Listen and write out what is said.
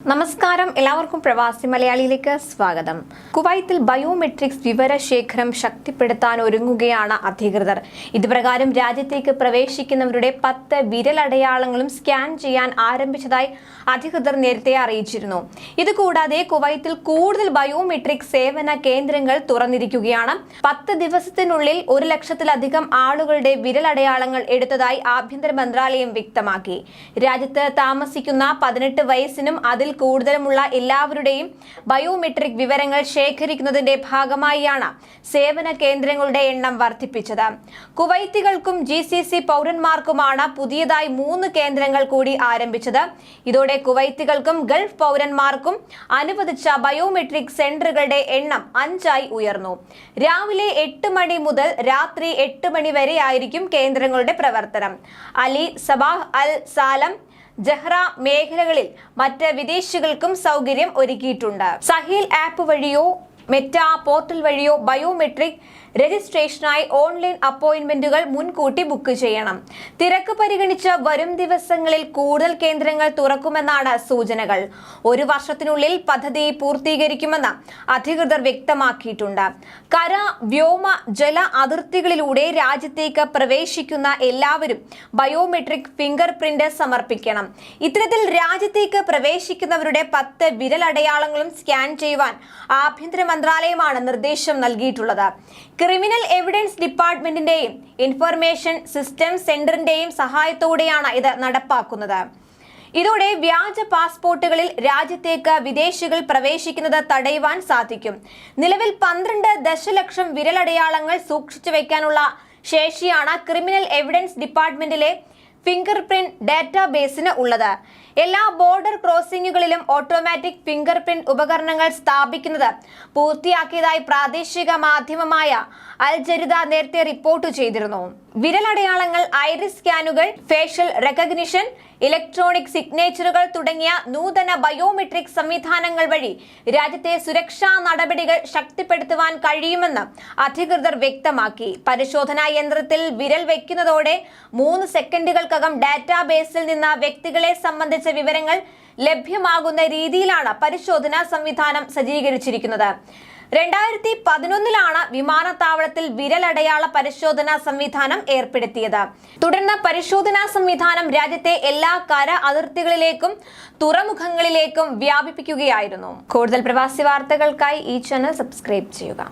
നമസ്കാരം. എല്ലാവർക്കും പ്രവാസി മലയാളിയിലേക്ക് സ്വാഗതം. കുവൈത്തിൽ ബയോമെട്രിക്സ് വിവരശേഖരം ശക്തിപ്പെടുത്താൻ ഒരുങ്ങുകയാണ് അധികൃതർ. ഇതുപ്രകാരം രാജ്യത്തേക്ക് പ്രവേശിക്കുന്നവരുടെ പത്ത് വിരലടയാളങ്ങളും സ്കാൻ ചെയ്യാൻ ആരംഭിച്ചതായി അധികൃതർ നേരത്തെ അറിയിച്ചിരുന്നു. ഇതുകൂടാതെ കുവൈത്തിൽ കൂടുതൽ ബയോമെട്രിക് സേവന കേന്ദ്രങ്ങൾ തുറന്നിരിക്കുകയാണ്. പത്ത് ദിവസത്തിനുള്ളിൽ ഒരു ലക്ഷത്തിലധികം ആളുകളുടെ വിരലടയാളങ്ങൾ എടുത്തതായി ആഭ്യന്തര മന്ത്രാലയം വ്യക്തമാക്കി. രാജ്യത്ത് താമസിക്കുന്ന പതിനെട്ട് വയസ്സിനും അതിൽ കൂടുതലുമുള്ള എല്ലാവരുടെയും ബയോമെട്രിക് വിവരങ്ങൾ ശേഖരിക്കുന്നതിന്റെ ഭാഗമായാണ് സേവന കേന്ദ്രങ്ങളുടെ എണ്ണം വർദ്ധിപ്പിച്ചത്. കുവൈത്തികൾക്കും ജി സി സി പൗരന്മാർക്കുമാണ് പുതിയതായി മൂന്ന് കേന്ദ്രങ്ങൾ കൂടി ആരംഭിച്ചത്. ഇതോടെ കുവൈത്തികൾക്കും ഗൾഫ് പൗരന്മാർക്കും അനുവദിച്ച ബയോമെട്രിക് സെന്ററുകളുടെ എണ്ണം അഞ്ചായി ഉയർന്നു. രാവിലെ എട്ട് മണി മുതൽ രാത്രി എട്ട് മണി വരെയായിരിക്കും കേന്ദ്രങ്ങളുടെ പ്രവർത്തനം. അലി സബാഹ് അൽ സാലം ജഹ്റ മേഖലകളിൽ മറ്റ് വിദേശികൾക്കും സൗകര്യം ഒരുക്കിയിട്ടുണ്ട്. സഹീൽ ആപ്പ് വഴിയോ മെറ്റ പോർട്ടൽ വഴിയോ ബയോമെട്രിക് രജിസ്ട്രേഷനായി ഓൺലൈൻ അപ്പോയിന്റ്മെന്റുകൾ മുൻകൂട്ടി ബുക്ക് ചെയ്യണം. തിരക്ക് പരിഗണിച്ച് വരും ദിവസങ്ങളിൽ കൂടുതൽ കേന്ദ്രങ്ങൾ തുറക്കുമെന്നാണ് സൂചനകൾ. ഒരു വർഷത്തിനുള്ളിൽ പദ്ധതി പൂർത്തീകരിക്കുമെന്ന് അധികൃതർ വ്യക്തമാക്കിയിട്ടുണ്ട്. കര വ്യോമ ജല അതിർത്തികളിലൂടെ രാജ്യത്തേക്ക് പ്രവേശിക്കുന്ന എല്ലാവരും ബയോമെട്രിക് ഫിംഗർ പ്രിന്റ് സമർപ്പിക്കണം. ഇത്തരത്തിൽ രാജ്യത്തേക്ക് പ്രവേശിക്കുന്നവരുടെ പത്ത് വിരലടയാളങ്ങളും സ്കാൻ ചെയ്യുവാൻ ആഭ്യന്തര മന്ത്രാലയമാണ് നിർദ്ദേശം നൽകിയിട്ടുള്ളത്. ക്രിമിനൽ എവിഡൻസ് ഡിപ്പാർട്ട്മെന്റിന്റെയും ഇൻഫർമേഷൻ സിസ്റ്റം സെന്ററിന്റെയും സഹായത്തോടെയാണ് ഇത് നടപ്പാക്കുന്നത്. ഇതോടെ വ്യാജ പാസ്പോർട്ടുകളിൽ രാജ്യത്തേക്ക് വിദേശികൾ പ്രവേശിക്കുന്നത് തടയുവാൻ സാധിക്കും. നിലവിൽ പന്ത്രണ്ട് ദശലക്ഷം വിരലടയാളങ്ങൾ സൂക്ഷിച്ചു വയ്ക്കാനുള്ള ശേഷിയാണ് ക്രിമിനൽ എവിഡൻസ് ഡിപ്പാർട്ട്മെന്റിലെ ഫിംഗർ പ്രിന്റ് ഡാറ്റാബേസിന് ഉള്ളത്. എല്ലാ ബോർഡർ ക്രോസിംഗുകളിലും ഓട്ടോമാറ്റിക് ഫിംഗർ പ്രിന്റ് ഉപകരണങ്ങൾ സ്ഥാപിക്കുന്നത് പൂർത്തിയാക്കിയതായി പ്രാദേശിക മാധ്യമമായ അൽ ജരിത നേരത്തെ റിപ്പോർട്ട് ചെയ്തിരുന്നു. വിരലടയാളങ്ങൾ ഐറിസ് സ്കാനുകൾ ഫേഷ്യൽ റെക്കഗ്നിഷൻ ഇലക്ട്രോണിക് സിഗ്നേച്ചറുകൾ തുടങ്ങിയ നൂതന ബയോമെട്രിക് സംവിധാനങ്ങൾ വഴി രാജ്യത്തെ സുരക്ഷാ നടപടികൾ ശക്തിപ്പെടുത്തുവാൻ കഴിയുമെന്ന് അധികൃതർ വ്യക്തമാക്കി. പരിശോധനാ യന്ത്രത്തിൽ വിരൽ വയ്ക്കുന്നതോടെ മൂന്ന് സെക്കൻഡുകൾക്കകം ഡാറ്റാബേസിൽ നിന്ന് വ്യക്തികളെ സംബന്ധിച്ച വിവരങ്ങൾ ലഭ്യമാകുന്ന രീതിയിലാണ് പരിശോധനാ സംവിധാനം സജ്ജീകരിച്ചിരിക്കുന്നത്. രണ്ടായിരത്തി പതിനൊന്നിലാണ് വിമാനത്താവളത്തിൽ വിരലടയാള പരിശോധനാ സംവിധാനം ഏർപ്പെടുത്തിയത്. തുടർന്ന് പരിശോധനാ സംവിധാനം രാജ്യത്തെ എല്ലാ കര അതിർത്തികളിലേക്കും തുറമുഖങ്ങളിലേക്കും വ്യാപിപ്പിക്കുകയായിരുന്നു. കൂടുതൽ പ്രവാസി വാർത്തകൾക്കായി ഈ ചാനൽ സബ്സ്ക്രൈബ് ചെയ്യുക.